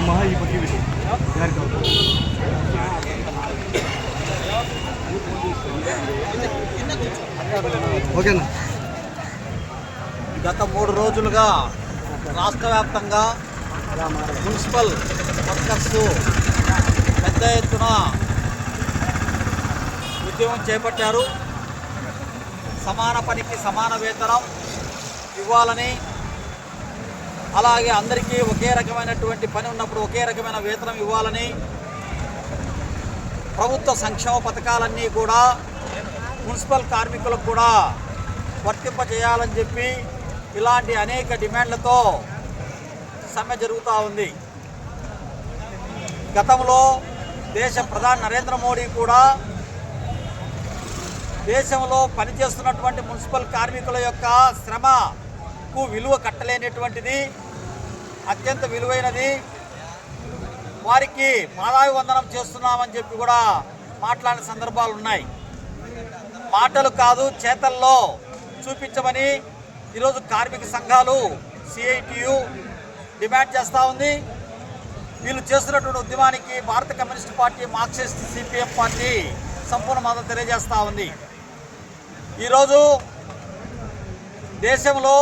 नमः ये बकी भी यार का ఓకేనా గత మూడు రోజులుగా రాష్ట్ర వ్యాప్తంగా మున్సిపల్ వర్కర్స్ పెద్ద ఎత్తున ఉద్యమం చేపట్టారు సమాన పనికి సమాన వేతనం ఇవ్వాలని అలాగే అందరికీ ఒకే రకమైనటువంటి పని ఉన్నప్పుడు ఒకే రకమైన వేతనం ఇవ్వాలని ప్రభుత్వ సంక్షేమ పథకాలన్నీ కూడా మున్సిపల్ కార్మికులకు కూడా వర్తింపజేయాలని చెప్పి ఇలాంటి అనేక డిమాండ్లతో సమ్మె జరుగుతూ ఉంది. గతంలో దేశ ప్రధాని నరేంద్ర మోడీ కూడా దేశంలో పనిచేస్తున్నటువంటి మున్సిపల్ కార్మికుల యొక్క శ్రమ శ్రమకు విలువ కట్టలేనటువంటిది అత్యంత విలువైనది. వారికి పాదాభివందనం చేస్తున్నామని చెప్పి కూడా మాట్లాడిన సందర్భాలు ఉన్నాయి. మాటలు కాదు చేతల్లో చూపించమని ఈరోజు కార్మిక సంఘాలు సిఐటియు డిమాండ్ చేస్తూ ఉంది. వీళ్ళు చేస్తున్నటువంటి ఉద్యమానికి భారత communist party marxist CPM party సంపూర్ణ మద్దతు తెలియజేస్తూ ఉంది. ఈరోజు దేశంలో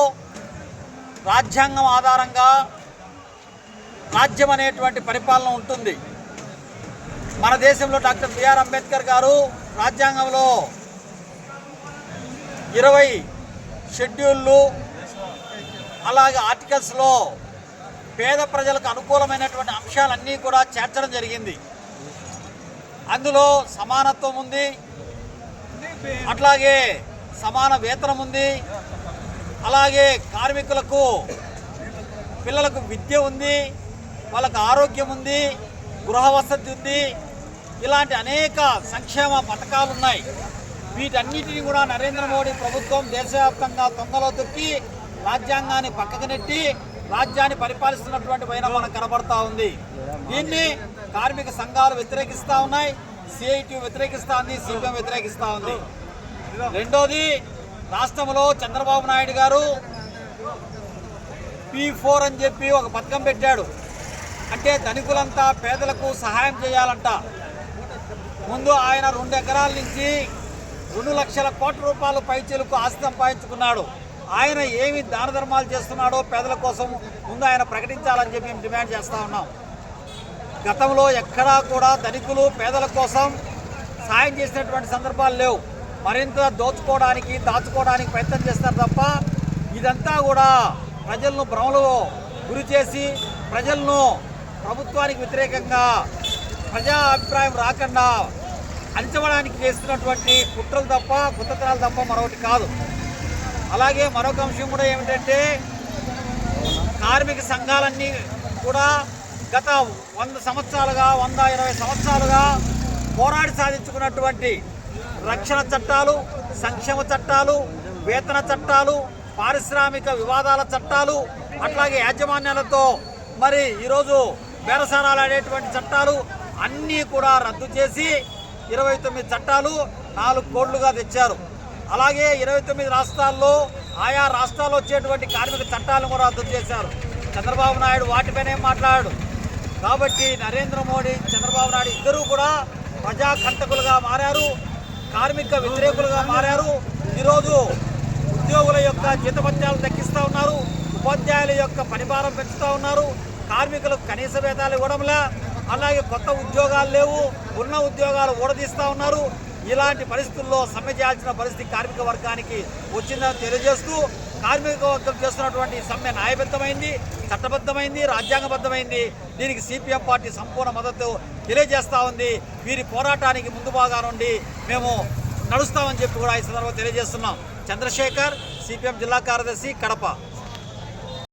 రాజ్యాంగం ఆధారంగా రాజ్యం అనేటువంటి పరిపాలన ఉంటుంది. మన దేశంలో డాక్టర్ బిఆర్ అంబేద్కర్ గారు రాజ్యాంగంలో ఇరవై షెడ్యూళ్ళు అలాగే ఆర్టికల్స్లో పేద ప్రజలకు అనుకూలమైనటువంటి అంశాలన్నీ కూడా చేర్చడం జరిగింది. అందులో సమానత్వం ఉంది. అట్లాగే సమాన వేతనం ఉంది. అలాగే కార్మికులకు పిల్లలకు విద్య ఉంది వాళ్ళకు ఆరోగ్యం ఉంది గృహ వసతి ఉంది ఇలాంటి అనేక సంక్షేమ పథకాలు ఉన్నాయి. వీటన్నిటిని కూడా నరేంద్ర మోడీ ప్రభుత్వం దేశవ్యాప్తంగా తొంగలో తొక్కి రాజ్యాంగాన్ని పక్కకు నెట్టి రాజ్యాన్ని పరిపాలిస్తున్నటువంటి పైన మనకు కనబడతా ఉంది. దీన్ని కార్మిక సంఘాలు వ్యతిరేకిస్తూ ఉన్నాయి సిఐటి వ్యతిరేకిస్తూ ఉంది సిపిఎం వ్యతిరేకిస్తూ ఉంది. రెండోది రాష్ట్రంలో చంద్రబాబు నాయుడు గారు పీ ఫోర్ అని చెప్పి ఒక పథకం పెట్టాడు. అంటే ధనికులంతా పేదలకు సహాయం చేయాలంట. ముందు ఆయన రెండు ఎకరాల నుంచి రెండు లక్షల కోట్ల రూపాయల పైచీలకు ఆస్తి సంపాదించుకున్నాడు. ఆయన ఏమి దాన ధర్మాలు చేస్తున్నాడో పేదల కోసం ముందు ఆయన ప్రకటించాలని చెప్పి మేము డిమాండ్ చేస్తూ ఉన్నాం. గతంలో ఎక్కడా కూడా ధనికులు పేదల కోసం సాయం చేసినటువంటి సందర్భాలు లేవు. మరింత దోచుకోవడానికి దాచుకోవడానికి ప్రయత్నం చేస్తారు తప్ప ఇదంతా కూడా ప్రజలను భ్రమలో గురి చేసి ప్రజలను ప్రభుత్వానికి వ్యతిరేకంగా ప్రజా అభిప్రాయం రాకుండా అంచవడానికి చేస్తున్నటువంటి కుట్రలు తప్ప కుతంత్రాలు తప్ప మరొకటి కాదు. అలాగే మరొక అంశం కూడా ఏమిటంటే కార్మిక సంఘాలన్నీ కూడా గత వంద సంవత్సరాలుగా వంద ఇరవై సంవత్సరాలుగా పోరాడి సాధించుకున్నటువంటి రక్షణ చట్టాలు సంక్షేమ చట్టాలు వేతన చట్టాలు పారిశ్రామిక వివాదాల చట్టాలు అట్లాగే యాజమాన్యాలతో మరి ఈరోజు బేరసారాలు ఆడేటువంటి చట్టాలు అన్నీ కూడా రద్దు చేసి ఇరవై తొమ్మిది చట్టాలు నాలుగు కోట్లుగా తెచ్చారు. అలాగే ఇరవై తొమ్మిది రాష్ట్రాల్లో ఆయా రాష్ట్రాల్లో వచ్చేటువంటి కార్మిక చట్టాలను కూడా రద్దు చేశారు. చంద్రబాబు నాయుడు వాటిపైనే మాట్లాడాడు. కాబట్టి నరేంద్ర మోడీ చంద్రబాబు నాయుడు ఇద్దరూ కూడా ప్రజాకంటకులుగా మారారు. కార్మిక వ్యతిరేకులుగా మారారు. ఈరోజు ఉద్యోగుల యొక్క జీతపత్యాలు తగ్గిస్తూ ఉన్నారు. ఉపాధ్యాయుల యొక్క పనిభారం పెంచుతూ ఉన్నారు. కార్మికులకు కనీస వేతాలు ఇవ్వడంలా అలాగే కొత్త ఉద్యోగాలు లేవు. ఉన్న ఉద్యోగాలు ఊడదీస్తూ ఉన్నారు. ఇలాంటి పరిస్థితుల్లో సమ్మె చేయాల్సిన పరిస్థితి కార్మిక వర్గానికి వచ్చిందని తెలియజేస్తూ కార్మిక వర్గం చేస్తున్నటువంటి సమ్మె న్యాయబద్ధమైంది చట్టబద్ధమైంది రాజ్యాంగబద్ధమైంది. దీనికి సిపిఎం పార్టీ సంపూర్ణ మద్దతు తెలియజేస్తూ ఉంది. వీరి పోరాటానికి ముందు భాగా నుండి మేము నడుస్తామని చెప్పి కూడా ఈ సందర్భంగా తెలియజేస్తున్నాం. చంద్రశేఖర్ సిపిఎం జిల్లా కార్యదర్శి కడప.